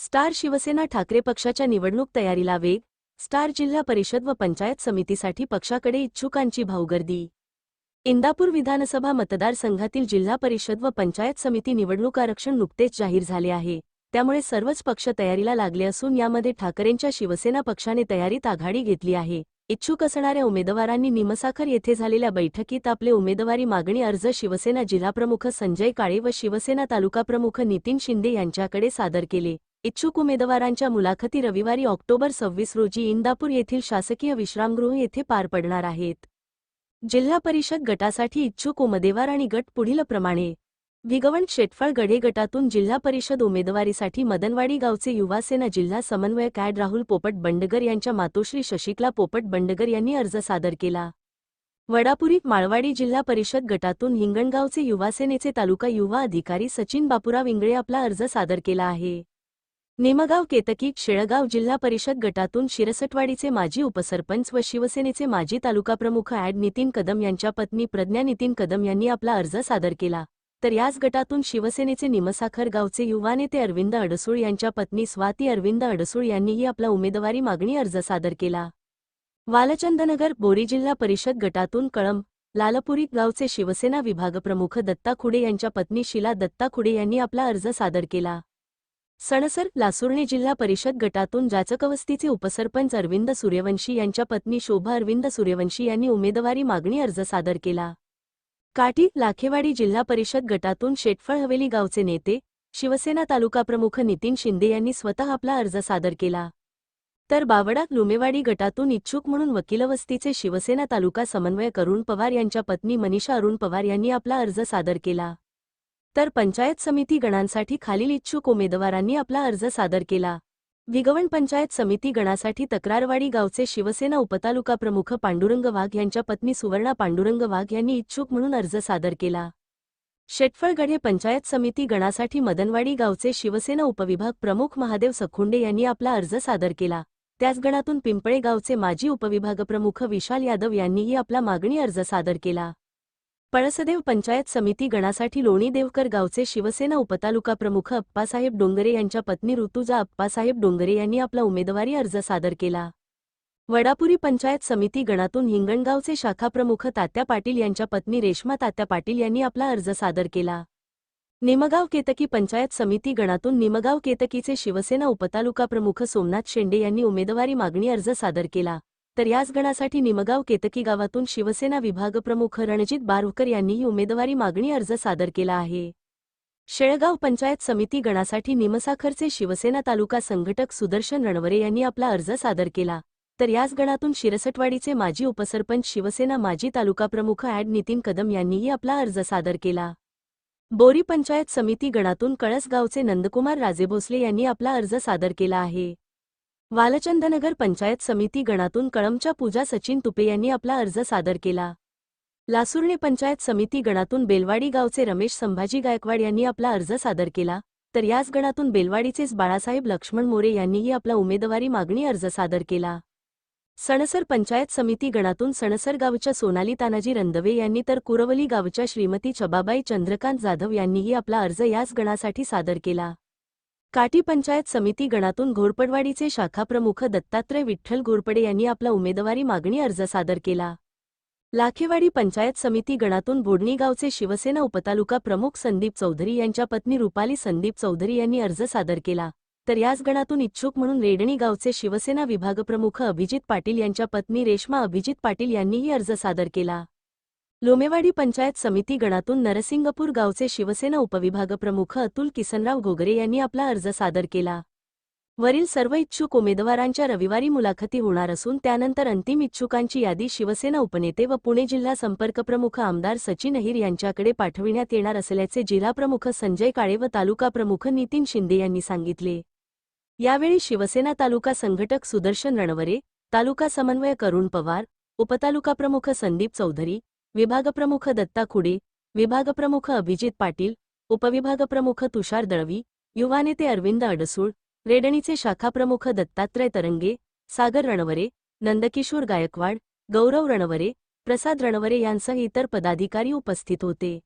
Star Shiv Sena Thackeray पक्षाच्या निवडणूक तयारीला वेग स्टार जिल्हा परिषद व पंचायत समितीसाठी पक्षाकडे इच्छुकांची भाऊगर्दी. इंदापूर विधानसभा मतदारसंघातील जिल्हा परिषद व पंचायत समिती निवडणूक आरक्षण नुकतेच जाहीर झाले आहे त्यामुळे सर्वच पक्ष तयारीला लागले असून यामध्ये ठाकरेंच्या शिवसेना पक्षाने तयारीत आघाडी घेतली आहे. इच्छुक असणाऱ्या उमेदवारांनी निमसाखर येथे झालेल्या बैठकीत आपले उमेदवारी मागणी अर्ज शिवसेना जिल्हाप्रमुख संजय काळे व शिवसेना तालुकाप्रमुख नितीन शिंदे यांच्याकडे सादर केले. इच्छुक उमेदवारांच्या मुलाखती रविवारी ऑक्टोबर सव्वीस रोजी इंदापूर येथील शासकीय विश्रामगृह येथे पार पडणार आहेत. जिल्हा परिषद गटासाठी इच्छुक उमेदवार आणि गट पुढीलप्रमाणे भिगवण शेटफळ गढे गटातून जिल्हा परिषद उमेदवारीसाठी मदनवाडी गावचे युवासेना जिल्हा समन्वयक ॲड राहुल पोपट बंडगर यांच्या मातोश्री शशिकला पोपट बंडगर यांनी अर्ज सादर केला. वडापुरी माळवाडी जिल्हा परिषद गटातून हिंगणगावचे युवासेनेचे तालुका युवा अधिकारी सचिन बापुराव इंगळे आपला अर्ज सादर केला आहे. निमगाव केतकी शेळगाव जिल्हा परिषद गटातून शिरसटवाडीचे माजी उपसरपंच व शिवसेनेचे माजी तालुका प्रमुख ॲड नितीन कदम यांच्या पत्नी प्रज्ञा नितीन कदम यांनी आपला अर्ज सादर केला. तर याच गटातून शिवसेनेचे निमसाखर गावचे युवा नेते अरविंद अडसूळ यांच्या पत्नी स्वाती अरविंद अडसूळ यांनीही आपला उमेदवारी मागणी अर्ज सादर केला. वालचंदनगर बोरी जिल्हा परिषद गटातून कळंब लालपुरी गावचे शिवसेना विभागप्रमुख दत्ता खुडे यांच्या पत्नी शिला दत्ता खुडे यांनी आपला अर्ज सादर केला. सणसर लासुर्णी जिल्हा परिषद गटातून जाचकवस्तीचे उपसरपंच अरविंद सूर्यवंशी यांच्या पत्नी शोभा अरविंद सूर्यवंशी यांनी उमेदवारी मागणी अर्ज सादर केला. काठी लाखेवाडी जिल्हा परिषद गटातून शेटफळ हवेली गावचे नेते शिवसेना तालुकाप्रमुख नितीन शिंदे यांनी स्वतः आपला अर्ज सादर केला. तर बावडा लुमेवाडी गटातून इच्छुक म्हणून वकिलवस्तीचे शिवसेना तालुका समन्वयक अरुण पवार यांच्या पत्नी मनीषा अरुण पवार यांनी आपला अर्ज सादर केला. तर पंचायत समिती गणांसाठी खालील इच्छुक उमेदवारांनी आपला अर्ज सादर केला. विगवण पंचायत समिती गणासाठी तक्रारवाडी गावचे शिवसेना उपतालुका प्रमुख पांडुरंग वाघ यांच्या पत्नी सुवर्णा पांडुरंग वाघ यांनी इच्छुक म्हणून अर्ज सादर केला. शेटफळगढे पंचायत समिती गणासाठी मदनवाडी गावचे शिवसेना उपविभाग प्रमुख महादेव सखुंडे यांनी आपला अर्ज सादर केला. त्याच गणातून पिंपळे गावचे माजी उपविभाग प्रमुख विशाल यादव यांनीही आपला मागणी अर्ज सादर केला. पळसदेव पंचायत समिती गणासाठी लोणी देवकर गावचे शिवसेना उपतालुका प्रमुख अप्पासाहेब डोंगरे यांच्या पत्नी ऋतुजा अप्पासाहेब डोंगरे यांनी आपला उमेदवारी अर्ज सादर केला. वडापुरी पंचायत समिती गणातून हिंगणगावचे शाखाप्रमुख तात्या पाटील यांच्या पत्नी रेश्मा तात्या पाटील यांनी आपला अर्ज सादर केला. निमगाव केतकी पंचायत समिती गणातून निमगाव केतकीचे शिवसेना उपतालुका प्रमुख सोमनाथ शेंडे यांनी उमेदवारी मागणी अर्ज सादर केला. तर याच गणासाठी निमगाव केतकी गावातून शिवसेना विभागप्रमुख रणजित बारुकर यांनीही उमेदवारी मागणी अर्ज सादर केला आहे. शेळगाव पंचायत समिती गणासाठी निमसाखरचे शिवसेना तालुका संघटक सुदर्शन रणवरे यांनी आपला अर्ज सादर केला. तर याच गणातून शिरसटवाडीचे माजी उपसरपंच शिवसेना माजी तालुकाप्रमुख ॲड नितीन कदम यांनीही आपला अर्ज सादर केला. बोरी पंचायत समिती गणातून कळसगावचे नंदकुमार राजे भोसले यांनी आपला अर्ज सादर केला आहे. वालचंदनगर पंचायत समिती गणातून कळमच्या पूजा सचिन तुपे यांनी आपला अर्ज सादर केला. लासुर्णे पंचायत समिती गणातून बेलवाडी गावचे रमेश संभाजी गायकवाड यांनी आपला अर्ज सादर केला तर याच गणातून बेलवाडीचेच बाळासाहेब लक्ष्मण मोरे यांनीही आपला उमेदवारी मागणी अर्ज सादर केला. सणसर पंचायत समिती गणातून सणसर गावच्या सोनाली तानाजी रंदवे यांनी तर कुरवली गावच्या श्रीमती छबाबाई चंद्रकांत जाधव यांनीही आपला अर्ज याच गणासाठी सादर केला. काठी पंचायत समिती गणातून घोरपडवाडीचे शाखाप्रमुख दत्तात्रय विठ्ठल घोरपडे यांनी आपला उमेदवारी मागणी अर्ज सादर केला. लाखेवाडी पंचायत समिती गणातून बोडणी गावचे शिवसेना उपतालुका प्रमुख संदीप चौधरी यांच्या पत्नी रुपाली संदीप चौधरी यांनी अर्ज सादर केला. तर याच गणातून इच्छुक म्हणून रेडणी गावचे शिवसेना विभागप्रमुख अभिजित पाटील यांच्या पत्नी रेश्मा अभिजित पाटील यांनीही अर्ज सादर केला. लोमेवाडी पंचायत समिती गणातून नरसिंगपूर गावचे शिवसेना उपविभाग प्रमुख अतुल किसनराव घोगरे यांनी आपला अर्ज सादर केला. वरील सर्व इच्छुक उमेदवारांच्या रविवारी मुलाखती होणार असून त्यानंतर अंतिम इच्छुकांची यादी शिवसेना उपनेते व पुणे जिल्हा संपर्कप्रमुख आमदार सचिन अहिर यांच्याकडे पाठविण्यात येणार असल्याचे जिल्हाप्रमुख संजय काळे व तालुका प्रमुख नितीन शिंदे यांनी सांगितले. यावेळी शिवसेना तालुका संघटक सुदर्शन रणवरे तालुका समन्वयक अरुण पवार उपतालुका प्रमुख संदीप चौधरी विभागप्रमुख दत्ता खुडे विभागप्रमुख अभिजित पाटील उपविभागप्रमुख तुषार दळवी युवा नेते अरविंद अडसूळ रेडणीचे शाखाप्रमुख दत्तात्रय तरंगे सागर रणवरे नंदकिशोर गायकवाड गौरव रणवरे प्रसाद रणवरे यांसह इतर पदाधिकारी उपस्थित होते.